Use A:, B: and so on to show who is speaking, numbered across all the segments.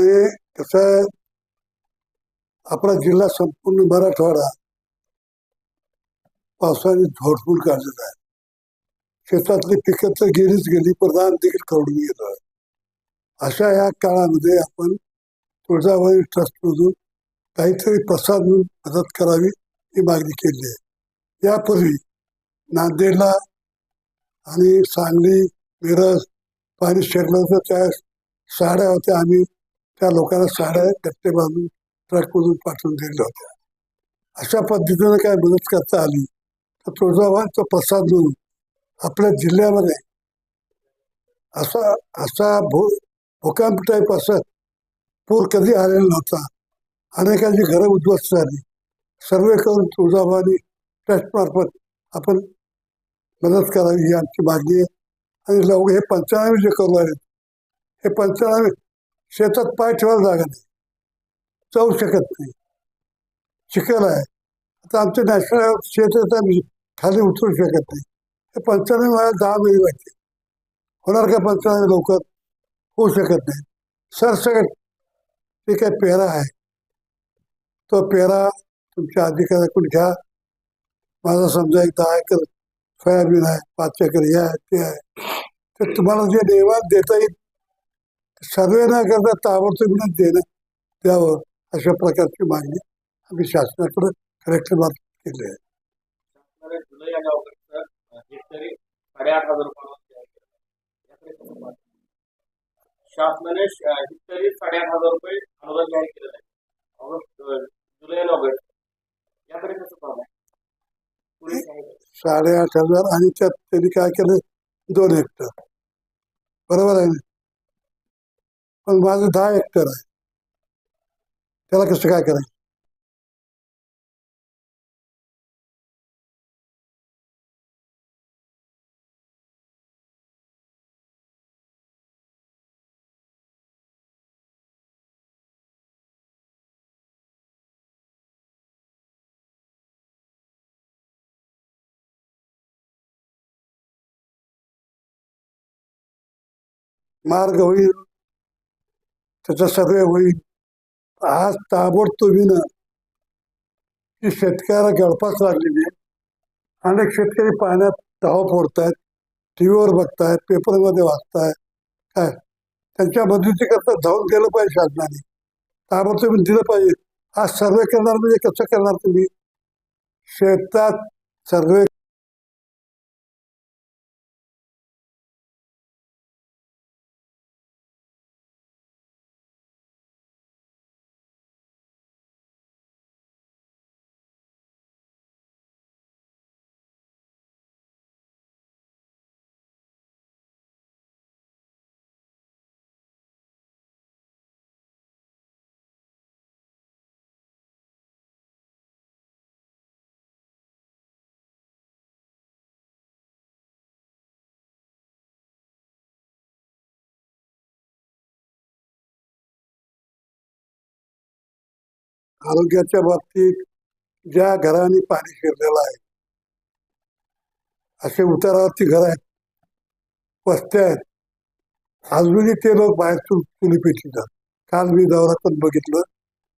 A: ते कसं आहे आपला जिल्हा संपूर्ण मराठवाडा पावसाने झोडपून काढलेला आहे. शेतातली पिकं तर गेलीच गेली प्रधान देखील करून गेलं अशा या काळामध्ये आपण तुळजाभवानी ट्रस्टमधून काहीतरी प्रसाद म्हणून मदत करावी ही मागणी केली आहे. यापूर्वी नांदेडला आणि सांगली मिरज पाणी शिरलं होतं त्या साड्या होत्या आम्ही त्या लोकांना साड्या कट्टे बांधून ट्रकमधून पाठवून दिल्या होत्या. अशा पद्धतीनं काय मदत करता आली तर तुळजाभवानीचा प्रसाद म्हणून आपल्या जिल्ह्यामध्ये असा असा भू भूकंप टाईप असत पूर कधी आलेला नव्हता. अनेकांची घरं उद्ध्वस्त झाली. सर्वे करून तुळजाभवानी ट्रस्टमार्फत आपण मदत करावी ही आमची मागणी आहे. आणि लवकर हे पंचनामे जे करू आहेत हे पंचनामे शेतात पाय ठेवायला जागा नाही. जाऊ शकत नाही. चिखल आहे. आता आमचं नॅशनल शेतात तर आम्ही खाली उतरू शकत नाही. हे पंचनामे व्हायला दहा महिने वाटते होणार का पंचनामे लवकर? होऊ शकत नाही. सरसकट जे काय पेरा आहे. तो पेरा तुमच्या अधिकाऱ्याकडून घ्या. माझा समजा एक दहा एकर सोयाबीन आहे पाच एकर हे आहे ते आहे. तर तुम्हाला जे देवात देता येईल सर्वे न करता ताबडतोब देणं द्यावं अशा प्रकारची मागणी आम्ही शासनाकडे कलेक्टर मार्फत केली आहे.
B: शासनाने साडेआठ हजार रुपये अनुदान जाहीर केलेलं जुलै ऑगस्ट याकडे कसं आहे का?
A: साडेआठ हजार आणि त्यात त्यांनी काय केलं? दोन हेक्टर. बरोबर आहे ना पण माझं दहा हेक्टर आहे. त्याला कसं काय करायचं? मार्ग होईल. त्याचं सर्वे होईल. आज ताबडतोबीनं की शेतकऱ्याला गळफास लागलेली आहे. अनेक शेतकरी पाण्यात धाव फोडतायत टी व्हीवर बघतायत पेपरमध्ये वाचतायत. काय? त्यांच्या मदतीकरता धावून गेलं पाहिजे शासनाने. ताबडतोबीन दिलं पाहिजे. आज सर्वे करणार म्हणजे कसं करणार तुम्ही? शेतात सर्वे आरोग्याच्या बाबतीत ज्या घराने पाणी शिरलेलं आहे असे उतारावरती घर आहेत वस्त्या आहेत. अजूनही ते लोक बाहेर चुली पेटतात काल मी दौरा पण बघितलं.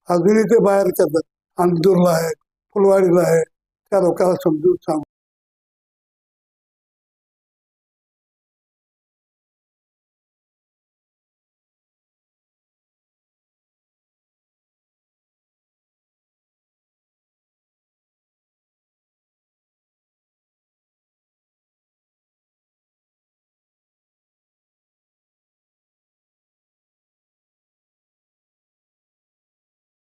A: अजूनही ते बाहेर करतात. अंदूरला आहे फुलवाडीला आहे. त्या लोकांना समजून सांग.